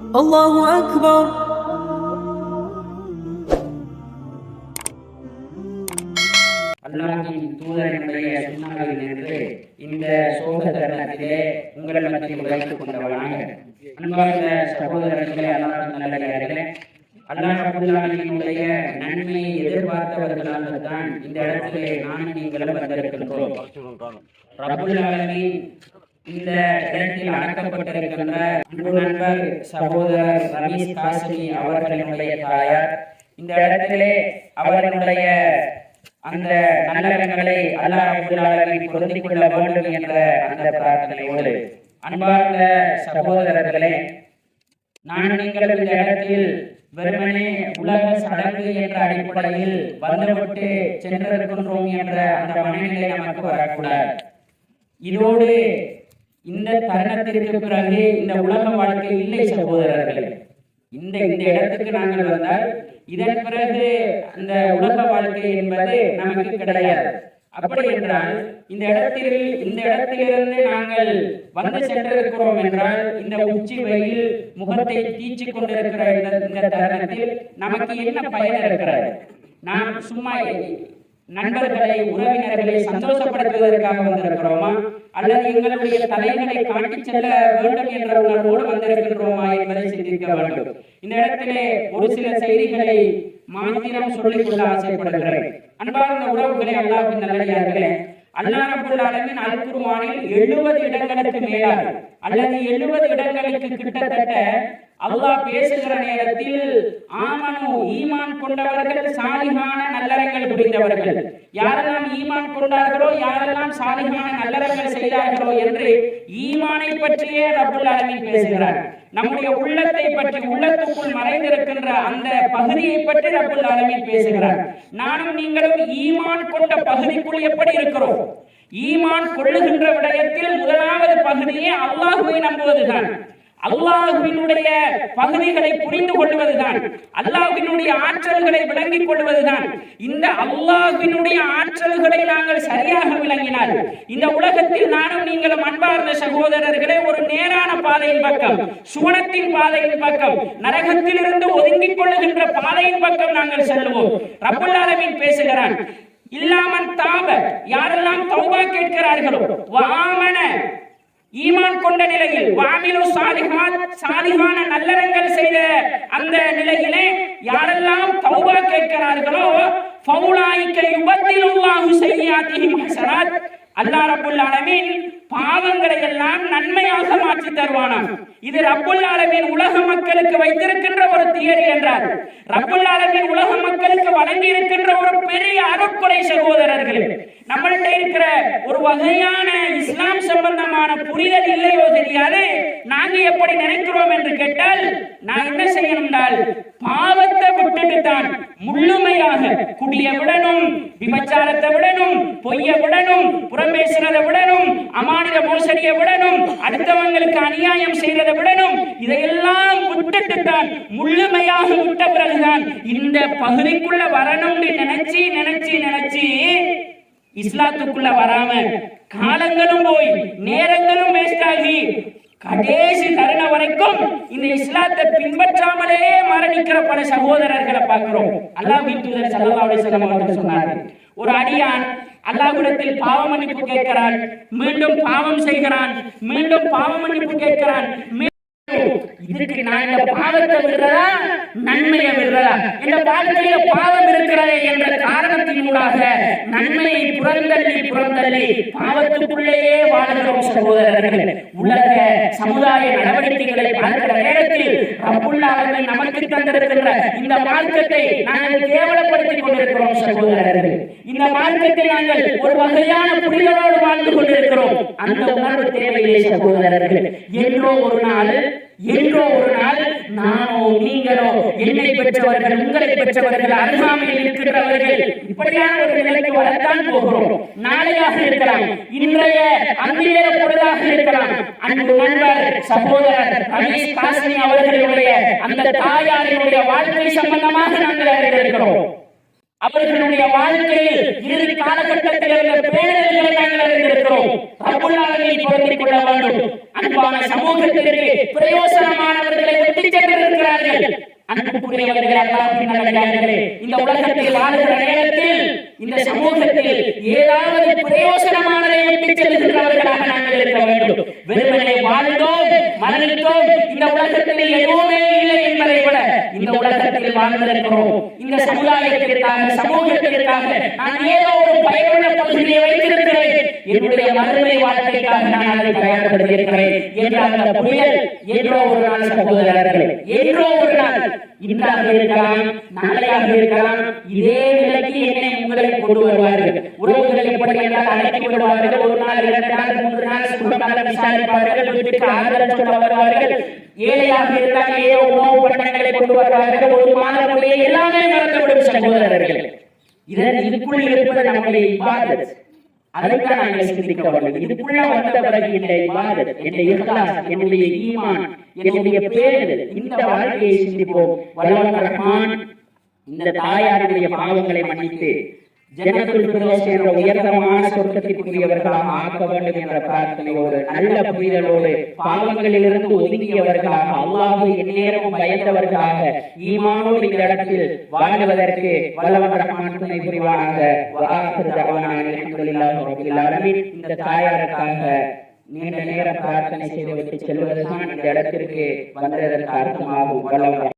الله أكبر அல்லாஹின் தூதரனுடைய சுண்ணாவில் நின்று இந்த சோக தருணத்திலே உங்கள் மத்தியில் வைத்துக் கொண்டவனாக அன்பார்ந்த சகோதரர்களே அல்லாஹ் நல்லடியார்களே அல்லாஹ் அபுல்லாஹினுடைய நன்மையை எதிர்பார்த்தவர்களாகத்தான் இந்த இடத்திலே நானும் நீங்களும் வந்திருக்கின்றோம் ரபுல் ஆலமீன் இந்த இடத்தில் அடக்கப்பட்டிருக்கின்ற அன்பு நண்பர் சகோதரர் ரமேஷ் காசினி அவர்களினுடைய தாயார். இந்த இடத்திலே அவர்களுடைய அந்த நல்லறங்களை அல்லாஹ் பொருந்திக் கொள்ள வேண்டும் என்ற அந்த பிரார்த்தனையோடு. அன்பார்ந்த சகோதரர்களே நான் நீங்கள் இந்த இடத்தில் வெறுமனே உலக சடங்கு என்ற அடிப்படையில் வந்துவிட்டு சென்றிருக்கின்றோம் என்ற அந்த மனநிலை நமக்கு வரக்கூடாது. இதோடு இந்த தருணத்திற்கு பிறகு இந்த உலக வாழ்க்கை இல்லை சகோதரர்களே. இந்த இந்த இடத்துக்கு நாங்கள் வந்தால் இதன் பிறகு அந்த உலக வாழ்க்கை என்பது நமக்கு கிடையாது. அப்படி என்றால் இந்த இடத்தில் இந்த இடத்திலிருந்து நாங்கள் வந்து சென்றிருக்கிறோம் என்றால் இந்த உச்சி வெயில் முகத்தை தீச்சிக் கொண்டிருக்கிற இந்த தருணத்தில் நமக்கு என்ன பயன் இருக்கிறது? நாம் சும்மா நண்பர்களை உறவினர்களை சந்தோஷப்படுத்துவதற்காக வந்திருக்கிறோமா? அல்லது எங்களுடைய தலைகளை காட்டி செல்ல வேண்டும் என்ற உணர்வோடு வந்திருக்கின்றோமா என்பதை சிந்திக்க வேண்டும். இந்த இடத்திலே ஒரு சில செய்திகளை மாத்திரம் சொல்லிக் கொள்ள ஆசைப்படுகிறேன். அன்பார்ந்த உறவுகளை அல்லாஹின் நல்லடியார்களே அல்லாஹ் ரப்பல் ஆலமீன் அல் குர்ஆனில் 70 இடங்களுக்கு மேலாக அல்லது 70 இடங்களுக்கு கிட்டத்தட்ட அல்லாஹ் பேசுகிற நேரத்தில் ஆமனு ஈமான் கொண்டவர்கள் சாலிகான நல்லறங்கள் புரிந்தவர்கள். யாரெல்லாம் ஈமான் கொண்டார்களோ யாரெல்லாம் சாலிகான நல்லறங்கள் செய்தார்களோ என்று ஈமானை பற்றியே ரபுல் அலமின் பேசுகிறார். நம்முடைய உள்ளத்தை பற்றி உள்ளத்துக்குள் மறைந்திருக்கின்ற அந்த பகுதியை பற்றி ரபுல் அலமின் பேசுகிறார். நானும் நீங்களும் ஈமான் கொண்ட பகுதிக்குள் எப்படி இருக்கிறோம்? ஈமான் கொள்ளுகின்ற விடயத்தில் முதலாவது பகுதியே அல்லாஹுவை நம்புவதுதான். அல்லாஹுவினுடைய பகுதிகளை புரிந்து கொள்வதுதான். அல்லாஹுவினுடைய ஆற்றல்களை விளங்கிக் கொள்வதுதான். இந்த அல்லாஹுவினுடைய ஆற்றல்களை நாங்கள் சரியாக விளங்கினால் இந்த உலகத்தில் நானும் நீங்களும் அன்பார்ந்த சகோதரர்களே ஒரு நேரான பாதையின் பக்கம் சுவனத்தின் பாதையின் பக்கம் நரகத்திலிருந்து ஒதுங்கிக் கொள்ளுகின்ற பாதையின் பக்கம் நாங்கள் செல்லுவோம். ரப்பல் பேசுகிறான் இல்லாமல் தாப யாரெல்லாம் தௌபா கேட்கிறார்களோ வாமன ஈமான் கொண்ட நிலையில் வாமிலு சாலிஹான் சாலிஹான நல்லறங்கள் செய்த அந்த நிலையிலே யாரெல்லாம் தௌபா கேட்கிறார்களோ ஃபௌலாயிக்க யுபத்திலுல்லாஹு செய்யாத்திஹிம் ஹஸனாத் அல்லாஹ் ரப்பல் ஆலமீன் பாவங்களை எல்லாம் நன்மையாக மாற்றி தருவானாம். இது ரப்புல் ஆலமீன் உலக மக்களுக்கு வைத்திருக்கின்ற ஒரு தியரி என்றார். ரப்புல் ஆலமீன் உலக மக்களுக்கு வழங்கி இருக்கின்ற ஒரு பெரிய அருட்கொலை சகோதரர்களே நம்மள்கிட்ட இருக்கிற ஒரு வகையான இஸ்லாம் விதமான புரிதல் இல்லையோ தெரியாது நாங்க எப்படி நினைக்கிறோம் என்று கேட்டால் நான் என்ன செய்யணும் என்றால் பாவத்தை விட்டுட்டு தான் முழுமையாக குடிய விடணும் விபச்சாரத்தை விடணும் பொய்ய விடணும் புறம் பேசுறதை விடணும் அமானித மோசடியை விடணும் அடுத்தவங்களுக்கு அநியாயம் செய்யறதை விடணும் இதையெல்லாம் விட்டுட்டு தான் முழுமையாக விட்ட பிறகுதான் இந்த பகுதிக்குள்ள வரணும்னு நினைச்சு நினைச்சு நினைச்சு இஸ்லாத்துக்குள்ள வராம காலங்களும் போய் நேரங்களும் வேஸ்ட் ஆகி கடைசி தருணம் வரைக்கும் இந்த இஸ்லாத்தை பின்பற்றாமலே மரணிக்கிற பல சகோதரர்களை பார்க்கிறோம். அல்லாஹ் வீட்டுதர் ஸல்லல்லாஹு அலைஹி அவர்கள் சொன்னார்கள். ஒரு அடியான் அல்லாஹ்விடத்தில் பாவ மன்னிப்பு கேட்கிறான். மீண்டும் பாவம் செய்கிறான். மீண்டும் பாவ மன்னிப்பு கேட்கிறான். மீண்டும் இதுக்கு நான் இந்த பாவத்தை விடுறதா? நன்மையை விடுறதா இந்த பாவத்திலே பாவம் இருக்கிறதே என்ற காரணத்தினூடாக நன்மையை புறந்தள்ளி புறந்தள்ளி பாவத்துக்குள்ளேயே வாழ்கிறோம் சகோதரர்கள். உலக சமுதாய நடவடிக்கைகளை பார்க்கிற நேரத்தில் ரப்புல் நமக்கு தந்திருக்கின்ற இந்த மார்க்கத்தை நாங்கள் கேவலப்படுத்திக் கொண்டிருக்கிறோம் சகோதரர்கள். இந்த மார்க்கத்தை நாங்கள் ஒரு வகையான புரிதலோடு வாழ்ந்து கொண்டிருக்கிறோம். அந்த உணர்வு தேவையில்லை சகோதரர்கள். என்றோ ஒரு நாள் என்றோ ஒரு நாள் நானோ நீங்களோ என்னை பெற்றவர்கள் உங்களை பெற்றவர்கள் அருகாமையில் இருக்கிறவர்கள் இப்படியான ஒரு நிலைக்கு வரத்தான் போகிறோம். நாளையாக இருக்கலாம் இன்றைய அன்றைய பொருளாக இருக்கலாம். அன்பு நண்பர் சகோதரர் ரமேஷ் காசினி அவர்களுடைய அந்த தாயாரினுடைய வாழ்க்கை சம்பந்தமாக நாங்கள் அறிந்திருக்கிறோம். அவர்களுடைய வாழ்க்கையில் இறுதி காலகட்டத்தில் இருந்த பேரர்களை நாங்கள் அறிந்திருக்கிறோம் ரப்புல் ஆலமீன் பொருந்திக் கொள்ள வேண்டும் அன்பான சமூகத்திற்கு பிரயோசனமானவர்களை வெற்றி சென்றிருக்கிறார்கள் அன்புக்குரியவர்கள் இந்த உலகத்தில் நேரத்தில் இந்த சமூகத்தில் ஏதாவது பிரயோசனமானதை விட்டு செல்கின்றவர்களாக நாங்கள் இருக்க வேண்டும். வாழ்ந்தோம் இந்த உலகத்தில் எதுவுமே வாழ்ந்திருக்கிறோம் இந்த சமுதாயத்திற்காக சமூகத்திற்காக நான் ஏதோ ஒரு பயனுள்ள பகுதியை வைத்திருக்கிறேன். என்னுடைய மறுமை வாழ்க்கைக்காக நான் அதை தயார்படுத்தியிருக்கிறேன் என்ற அந்த புயல் என்றோ ஒரு நாள் சகோதரர்களே என்றோ ஒரு இன்றாக இருக்கலாம் நாளையாக இருக்கலாம். இதே நிலைக்கு என்னை உங்களை கொண்டு வருவார்கள். உறவுகள் எப்படி என்றால் அழைத்து விடுவார்கள். ஒரு நாள் இரண்டு நாள் மூன்று நாள் விசாரிப்பார்கள். வீட்டுக்கு ஆதரவு சொல்ல வருவார்கள். ஏழையாக இருந்தால் ஏதோ உணவு பண்டங்களை கொண்டு வருவார்கள். ஒரு மாதத்திலே எல்லாமே மறந்துவிடும் சகோதரர்கள். இதன் இதுக்குள் இருப்பது நம்முடைய அதைத்தான் நாங்கள் சிந்திக்க வேண்டும் இதுக்குள்ள வந்த பிறகு என்னுடைய இபாதத் என்னுடைய இஹ்லாஸ் என்னுடைய ஈமான் என்னுடைய இந்த வாழ்க்கையை சிந்திப்போம். வல்லவன் ரஹ்மான் இந்த தாயாருடைய பாவங்களை மன்னித்து ஜன்னத்துல் ஃபிர்தௌஸ் என்ற உயர்தரமான சொர்க்கத்திற்குரியவர்களாக ஆக்க வேண்டும் என்ற பிரார்த்தனையோடு நல்ல புரிதலோடு பாவங்களிலிருந்து ஒதுங்கியவர்களாக அல்லாஹு எந்நேரமும் பயந்தவர்களாக ஈமானோடு இந்த இடத்தில் வாழ்வதற்கு வல்லவன் ரஹ்மான் துணை புரிவானாக. வஆஹிரு தஅவானா இந்த தாயாருக்காக நீண்ட நேரம் பிரார்த்தனை செய்துவிட்டு செல்வதுதான் இந்த இடத்திற்கு வந்ததற்கு அர்த்தமாகும். வல்லவன்